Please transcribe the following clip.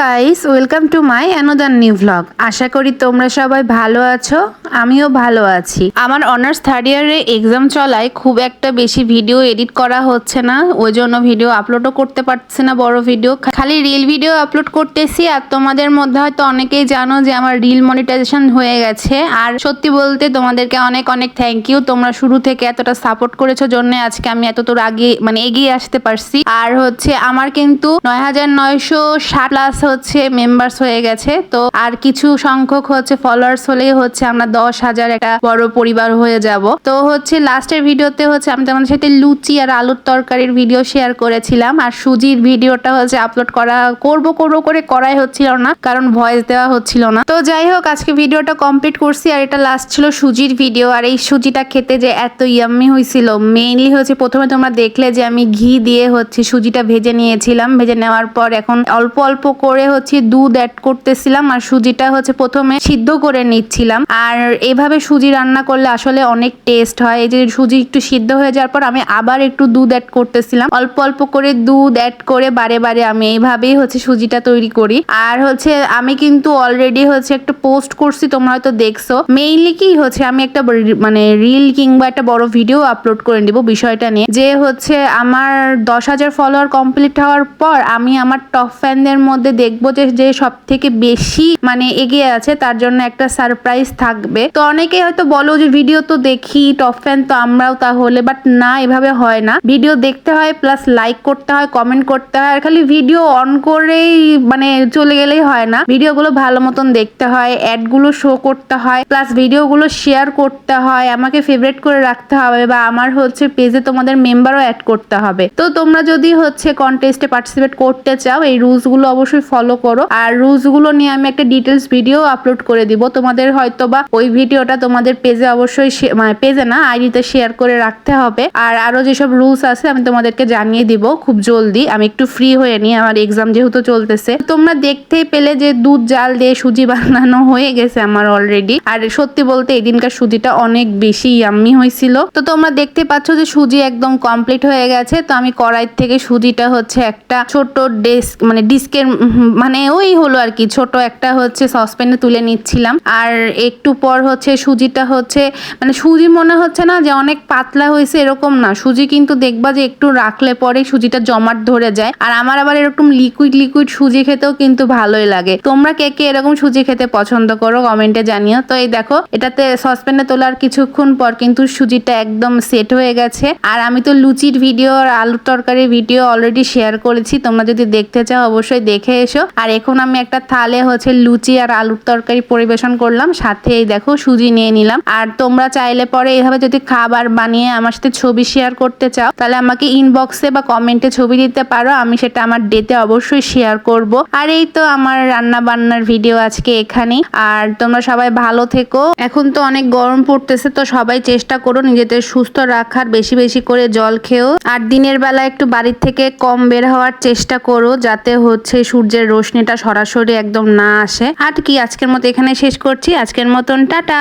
Guys welcome to my another new vlog আশা করি তোমরা সবাই ভালো আছো, আমিও ভালো আছি। আমার অনার্স থার্ড ইয়ারে এক্সাম চলায় খুব একটা বেশি ভিডিও এডিট করা হচ্ছে না, ওই জন্য ভিডিও আপলোডও করতে পারছি না, বড় ভিডিও খালি রিল ভিডিও আপলোড করতেছি, আর তোমাদের মধ্যে হয়তো অনেকেই জানো যে আমার রিল মনিটাইজেশন হয়ে গেছে। আর সত্যি বলতে তোমাদেরকে অনেক অনেক থ্যাংক ইউ তোমরা শুরু থেকে এতটা সাপোর্ট করেছ, জন্য আজকে আমি এত তোর আগে মানে এগিয়ে আসতে পারছি। আর হচ্ছে আমার কিন্তু নয় হাজার নয়শো ষাট প্লাস হচ্ছে মেম্বার্স হয়ে গেছে। তো আর কিছু সংখ্যক হচ্ছে ফলোয়ার্স হলেই হচ্ছে আমরা দশ হাজার একটা বড় পরিবার হয়ে যাব। তো হচ্ছে লাস্টের ভিডিওতে হচ্ছে আমি তোমাদের সাথে লুচি আর আলুর তরকারির ভিডিও শেয়ার করেছিলাম। আর সুজির ভিডিওটা হচ্ছে আপলোড করা, করব করব করে করাই হচ্ছিল না, কারণ ভয়েস দেওয়া হচ্ছিল না। তো যাই হোক, আজকে ভিডিওটা কমপ্লিট করছি। আর এটা লাস্ট ছিল সুজির ভিডিও আর এই সুজিটা খেতে যে এত ইয়াম্মি হয়েছিল। মেইনলি হচ্ছে প্রথমে তোমরা দেখলে যে আমি ঘি দিয়ে হচ্ছে সুজিটা ভেজে নিয়েছিলাম। ভেজে নেওয়ার পর এখন অল্প অল্প করে হচ্ছে দুধ অ্যাড করতেছিলাম আর সুজিটা হচ্ছে প্রথমে সিদ্ধ করে নিচ্ছিলাম। আর এভাবে সুজি রান্না করলে আসলে অনেক টেস্ট হয়। এই যে সুজি একটু সিদ্ধ হয়ে যাওয়ার পর আমি আবার একটু দুধ অ্যাড করতেছিলাম। অল্প অল্প করে দুধ অ্যাড করে বারে বারে আমি এইভাবেই হচ্ছে সুজিটা তৈরি করি। আর হচ্ছে আমি কিন্তু অলরেডি হচ্ছে একটা পোস্ট করছি, তোমরা হয়তো দেখছ। মেইনলি কি হচ্ছে, আমি একটা মানে রিল কিংবা একটা বড় ভিডিও আপলোড করে দিব বিষয়টা নিয়ে। যে হচ্ছে আমার দশ হাজার ফলোয়ার কমপ্লিট হওয়ার পর আমি আমার টপ ফ্যানদের মধ্যে দেখব যে যে সব থেকে বেশি মানে এগিয়ে আছে, তার জন্য একটা সারপ্রাইজ থাকবে। তো অনেকে হয়তো বলো যে, ভিডিও তো দেখি টপ ফ্যান তো আমরাও তাহলে। বাট না, এভাবে হয় না। ভিডিও দেখতে হয় প্লাস লাইক করতে হয় কমেন্ট করতে হয়, আর খালি ভিডিও অন করেই মানে চলে গেলেই হয় না। ভিডিওগুলো ভালো মতন দেখতে হয় অ্যাডগুলো শো করতে হয় প্লাস ভিডিওগুলো শেয়ার করতে হয়। আমাকে ফেভারিট করে রাখতে হবে বা আমার হচ্ছে পেজে তোমাদের মেম্বারও অ্যাড করতে হবে। তো তোমরা যদি হচ্ছে কন্টেস্টে পার্টিসিপেট করতে চাও, এই রুলসগুলো অবশ্যই ফলো করো। আর রুলসগুলো নিয়ে আমি একটা ডিটেলস ভিডিও আপলোড করে দিব। তোমাদের হয়তো বা ওই ভিডিওটা তোমাদের পেজে অবশ্যই মানে পেজে না আইডিতে শেয়ার করে রাখতে হবে। আর আরও যেসব রুলস আছে আমি তোমাদেরকে জানিয়ে দিব খুব জলদি। আমি একটু ফ্রি হয়ে নিই, আমার এক্সাম যেহেতু চলতেছে। তোমরা দেখতেই পেলে যে দুধ জাল দিয়ে সুজি বানানো হয়ে গেছে আমার অলরেডি আর সত্যি বলতে এদিনকার সুজিটা অনেক বেশি ইয়াম্মি হয়েছিল। তো তোমরা দেখতে পাচ্ছ যে সুজি একদম কমপ্লিট হয়ে গেছে। তো আমি কড়াই থেকে সুজিটা হচ্ছে একটা ছোট ডেস্ক মানে ডিস্কের মানে ওই হলো আর কি, ছোট একটা হচ্ছে সসপ্যানে তুলে নিচ্ছিলাম। আর একটু পর হচ্ছে সুজিটা হচ্ছে মানে সুজি মনে হচ্ছে না যে অনেক পাতলা হয়েছে, এরকম না। সুজি কিন্তু দেখবা যে একটু রাখলে পরে সুজিটা জমাট ধরে যায়। আর আমার আবার এরকম লিকুইড লিকুইড সুজি খেতেও কিন্তু ভালোই লাগে। তোমরা কে কে এরকম সুজি খেতে পছন্দ করো কমেন্টে জানিও। তো এই দেখো, এটাতে সসপ্যানে তোলার কিছুক্ষণ পর কিন্তু সুজিটা একদম সেট হয়ে গেছে। আর আমি তো লুচির ভিডিও আর আলুর তরকারির ভিডিও অলরেডি শেয়ার করেছি। তোমরা যদি দেখতে চাও, অবশ্যই দেখে এসো। আর এখন আমি একটা থালে হচ্ছে লুচি আর আলুর তরকারি পরিবেশন করলাম। সাথে এই দেখো সুজি নিয়ে নিলাম। আর তোমরা চাইলে পরে এইভাবে যদি খাবার বানিয়ে আমার সাথে ছবি শেয়ার করতে চাও, তাহলে আমাকে ইনবক্সে বা কমেন্টে ছবি দিতে পারো। আমি সেটা আমার ডেতে অবশ্যই শেয়ার করব। আর এই তো আমার রান্না বান্নার ভিডিও আজকে এখানেই। আর তোমরা সবাই ভালো থেকো। এখন তো অনেক গরম পড়তেছে, তো সবাই চেষ্টা করো নিজেদের সুস্থ রাখার, বেশি বেশি করে জল খেও। আর দিনের বেলা একটু বাড়ির থেকে কম বের হওয়ার চেষ্টা করো, যাতে হচ্ছে সূর্যের রোশনিটা সরাসরি একদম না আসে। আর কি, আজকের মতো এখানে শেষ করছি। আজকের মতন, টাটা!